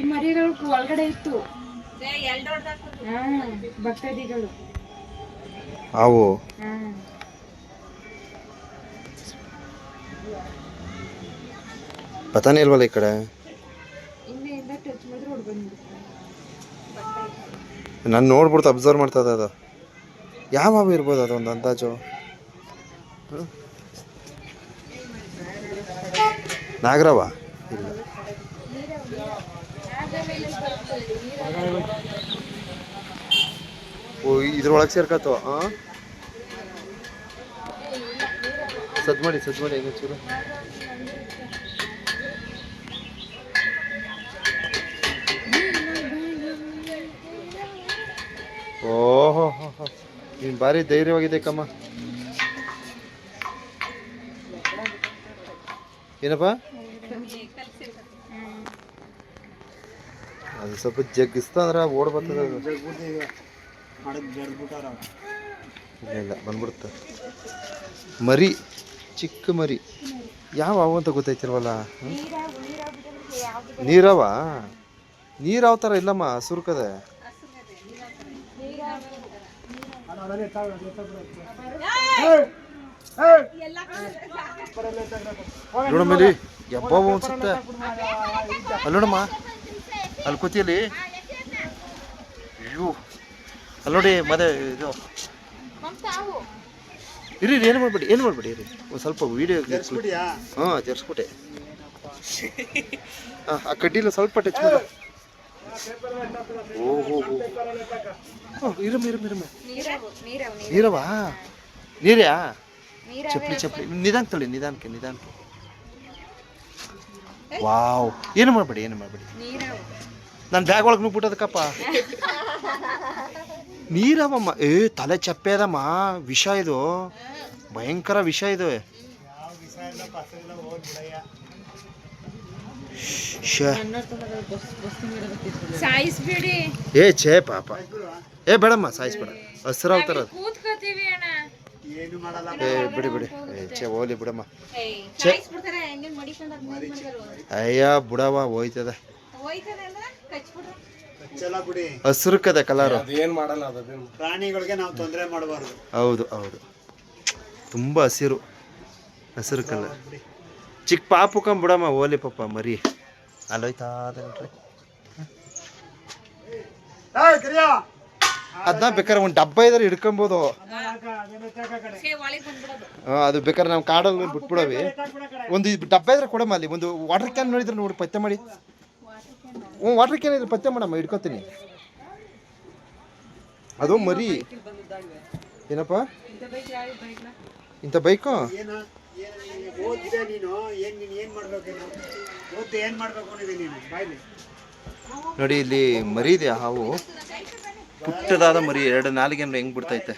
ಈ ಮರಿಗಳು ಒಳಗಡೆ ಇತ್ತು. ಭಕ್ತಾದಿಗಳು. ಅವು ಪತಾನೆ ಇಲ್ವಲ್ಲ ಈ ಕಡೆ? ನಾನು ನೋಡ್ಬಿಡ್ತು ಅಬ್ಸರ್ವ್ ಮಾಡ್ತಾ ಇದೆ ಅದು. ಯಾವ ಹಾವು ಇರ್ಬೋದು ಅದೊಂದು ಅಂದಾಜು? ನಾಗರವ? ಓ, ಇದ್ರೊಳಗೆ ಸೇರ್ಕತ್ತು? ಹಾಂ ಸದ್ ಮಾಡಿ ಸದ್ ಮಾಡಿ ಚೂರು. ಓಹೋ ನೀನು ಭಾರಿ ಧೈರ್ಯವಾಗಿದೆ ಕಮ್ಮ. ಏನಪ್ಪ? ಅದು ಸ್ವಲ್ಪ ಜಗ್ಗಿಸ್ತಂದ್ರ ಓಡ್ ಬರ್ತದೆ ಇಲ್ಲ ಇಲ್ಲ, ಬಂದ್ಬಿಡುತ್ತೆ. ಮರಿ, ಚಿಕ್ಕ ಮರಿ. ಯಾವ ಅವು ಅಂತ ಗೊತ್ತೈತಿಲ್ವಲ್ಲ? ನೀರವ? ನೀರಾವ ಥರ ಇಲ್ಲಮ್ಮ, ಸುರ್ಕದೆ? ನೋಡಮ್ಮ ಇಲ್ಲಿ ಯಬ್ಬವ ಅನ್ಸುತ್ತೆ. ಅಲ್ಲಿ ನೋಡಮ್ಮ ಅಲ್ಲಿ ಕೂತಿಯಲ್ಲಿ ಅಯ್ಯೋ. ಅಲ್ಲಿ ನೋಡಿ ಮದ ಇದು. ಇರಿ ಏನು ಮಾಡಬೇಡಿ ಏನು ಮಾಡಬೇಡಿ ಇರಿ. ಒಂದು ಸ್ವಲ್ಪ ವೀಡಿಯೋ ಹಾಂ ಜರ್ಸ್ಬಿಟ್ಟೆ. ಹಾಂ ಆ ಕಡ್ಡಿಲ್ಲ ಸ್ವಲ್ಪ ಟಚ್ ಮಾಡ. ಓಹೋ ಹೋ ಇರಮ್ಮ ಇರಮ್ಮ ಇರಮ್ಮ. ನೀರವು? ನೀರ್ಯಾ ಚಪ್ಪಲಿ ಚಪ್ಪಲಿ. ನಿಧಾನ ತಳಿ ನಿಧಾನಕ್ಕೆ ನಿಧಾನಕ್ಕೆ. ವಾವ್. ಏನು ಮಾಡಬೇಡಿ ಏನು ಮಾಡಬೇಡಿ? ನನ್ನ ನಾನು ಬ್ಯಾಗ್ ಒಳಗೆ ನುಗ್ಬಿಟ್ಟದಕ್ಕಪ್ಪ. ನೀರವಮ್ಮ. ಏ ತಲೆ ಚಪ್ಪೆ ಅದಮ್ಮ. ವಿಷ ಇದು. ಭಯಂಕರ ವಿಷ ಇದು. ಏ ಛೇ ಪಾಪ. ಏ ಬೇಡಮ್ಮ ಸಾಯಿಸ್ಬೇಡ. ಅಣ್ಣ ಏ ಬಿಡಿ ಬಿಡಿ. ಏ ಛೇ ಹೋಲಿ ಬಿಡಮ್ಮ. ಮಾಡ್ತಾರೆ. ಅಯ್ಯ ಬುಡವ ಹೋಯ್ತದ. ಹೋಯ್ತದೆ ಕಲರ್ ಕಚ್ಬಿಡ್ರು. ಹಸ್ರಕ್ಕದ ಕಲರು. ಪ್ರಾಣಿಗಳಿಗೆ ನಾವು ತೊಂದರೆ ಮಾಡಬಾರ್ದು. ಹೌದು ಹೌದು. ತುಂಬ ಹಸಿರು. ಹಸಿರು ಕಲರ್ ಚಿಕ್ಕ ಪಾಪು ಬಿಡಮ್ಮ ಓಲಿ ಪಾಪ ಮರಿ. ಅಲ್ಲೋಯ್ತಾ ಅದನ್ರಿ ಅದನ್ನ ಬೇಕಾದ್ರೆ ಒಂದು ಡಬ್ಬ ಇದ್ರೆ ಹಿಡ್ಕೊಬೋದು. ಅದು ಬೇಕಾದ್ರೆ ನಾವು ಕಾಡಲ್ಲಿ ಬಿಟ್ಬಿಡವಿ ಒಂದು ಇದು ಡಬ್ಬ ಇದ್ರೆ ಕೊಡಮ್ಮ ಅಲ್ಲಿ ಒಂದು ವಾಟರ್ ಕ್ಯಾನ್ ನೋಡಿದ್ರೆ ನೋಡಿ ಪತ್ತೆ ಮಾಡಿ. ಹ್ಞೂ ವಾಟರ್ ಕ್ಯಾನ್ ಇದ್ರೆ ಪತ್ತೆ ಮಾಡಮ್ಮ ಹಿಡ್ಕೊತೀನಿ. ಅದು ಮರಿ. ಏನಪ್ಪ? ಇಂಥ ಬೈಕು ಏನು? ಏನು? ಓದಿದೆ ನೀನು ಏನು ನೀನು ಏನು ಮಾಡ್ಬೇಕು ನೀನು? ಓದಿ ಏನು ಮಾಡ್ಬೇಕು ಅಂದಿದೆ ನೀನು ಬಾಯ್ಲಿ. ನೋಡಿ ಇಲ್ಲಿ ಮರಿ ಇದೆ ಹಾವು. ಪುಟ್ಟದಾದ ಮರಿ ಎರಡು ನಾಲಿಗೆ ಹೆಂಗೆ ಬಿಡ್ತೈತೆ?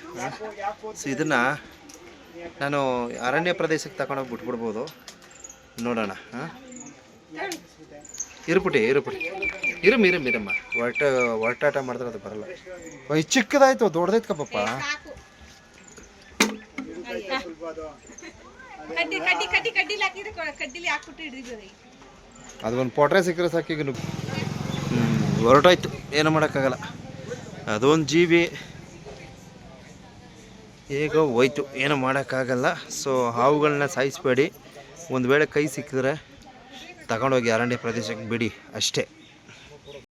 ಸೊ ಇದನ್ನ ನಾನು ಅರಣ್ಯ ಪ್ರದೇಶಕ್ಕೆ ತಗೊಂಡೋಗಿ ಬಿಟ್ಬಿಡ್ಬೋದು. ನೋಡೋಣ ಹಾಂ? ಇರುಪುಟಿ ಇರುಪುಟಿ. ಇರಮ್ ಇರಮ್ ಇರಮ್ಮ. ಹೊರಟ ಹೊರಟಾಟ ಮಾಡಿದ್ರೆ ಅದು ಬರಲ್ಲ. ಈ ಚಿಕ್ಕದಾಯ್ತು ದೊಡ್ಡದೈತ್ ಕಪ್ಪಪ್ಪ. ಸ್ವಲ್ಪ ಅದು ಒಂದು ಪೊಟ್ರೆ ಸಿಕ್ಕರೆ ಸಾಕೀಗ ಹೊರಟಾಯ್ತು. ಏನು ಮಾಡೋಕ್ಕಾಗಲ್ಲ. ಅದೊಂದು ಜೀವಿ. ಹೇಗೋ ಹೋಯ್ತು, ಏನೂ ಮಾಡೋಕ್ಕಾಗಲ್ಲ. ಸೊ ಹಾವುಗಳನ್ನ ಸಾಯಿಸಬೇಡಿ. ಒಂದು ವೇಳೆ ಕೈ ಸಿಕ್ಕಿದ್ರೆ ತಗೊಂಡೋಗಿ ಅರಣ್ಯ ಪ್ರದೇಶಕ್ಕೆ ಬಿಡಿ, ಅಷ್ಟೇ.